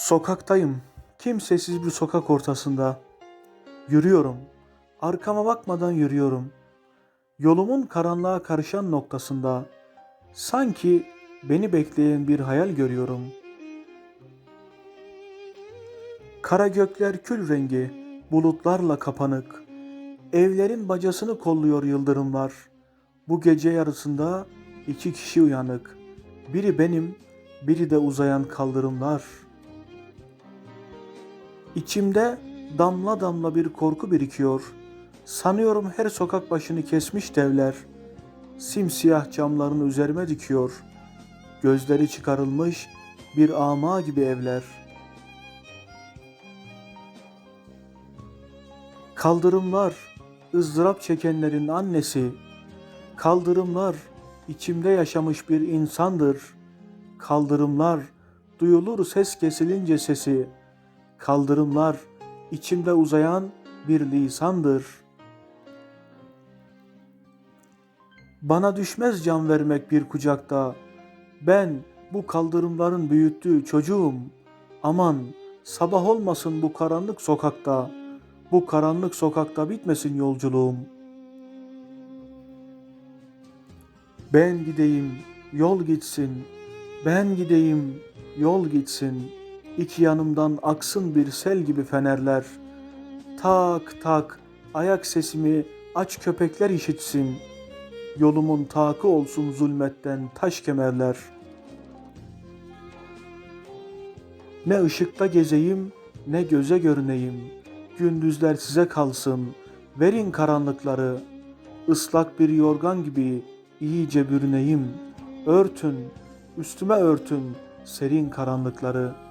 Sokaktayım. Kimsesiz bir sokak ortasında. Yürüyorum. Arkama bakmadan yürüyorum. Yolumun karanlığa karışan noktasında sanki beni bekleyen bir hayal görüyorum. Kara gökler kül rengi, bulutlarla kapanık. Evlerin bacasını kolluyor yıldırımlar. Bu gece yarısında iki kişi uyanık. Biri benim, biri de uzayan kaldırımlar. İçimde damla damla bir korku birikiyor. Sanıyorum her sokak başını kesmiş devler. Simsiyah camlarını üzerime dikiyor. Gözleri çıkarılmış bir ama gibi evler. Kaldırımlar, ızdırap çekenlerin annesi. Kaldırımlar, içimde yaşamış bir insandır. Kaldırımlar, duyulur ses kesilince sesi. Kaldırımlar, içimde uzayan bir lisandır. Bana düşmez can vermek bir kucakta. Ben bu kaldırımların büyüttüğü çocuğum. Aman sabah olmasın bu karanlık sokakta. Bu karanlık sokakta bitmesin yolculuğum. Ben gideyim, yol gitsin. Ben gideyim, yol gitsin. İki yanımdan aksın bir sel gibi fenerler. Tak tak ayak sesimi aç köpekler işitsin. Yolumun takı olsun zulmetten taş kemerler. Ne ışıkta gezeyim ne göze görüneyim. Gündüzler size kalsın. Verin karanlıkları. Islak bir yorgan gibi iyice bürüneyim. Örtün, üstüme örtün serin karanlıkları.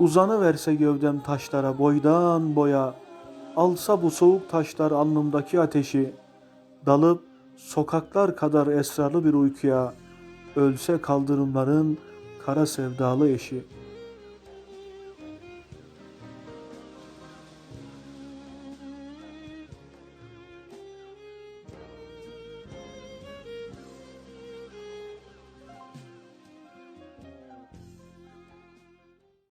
Uzanı verse gövdem taşlara boydan boya, alsa bu soğuk taşlar alnımdaki ateşi, dalıp sokaklar kadar esrarlı bir uykuya, ölse kaldırımların kara sevdalı eşi.''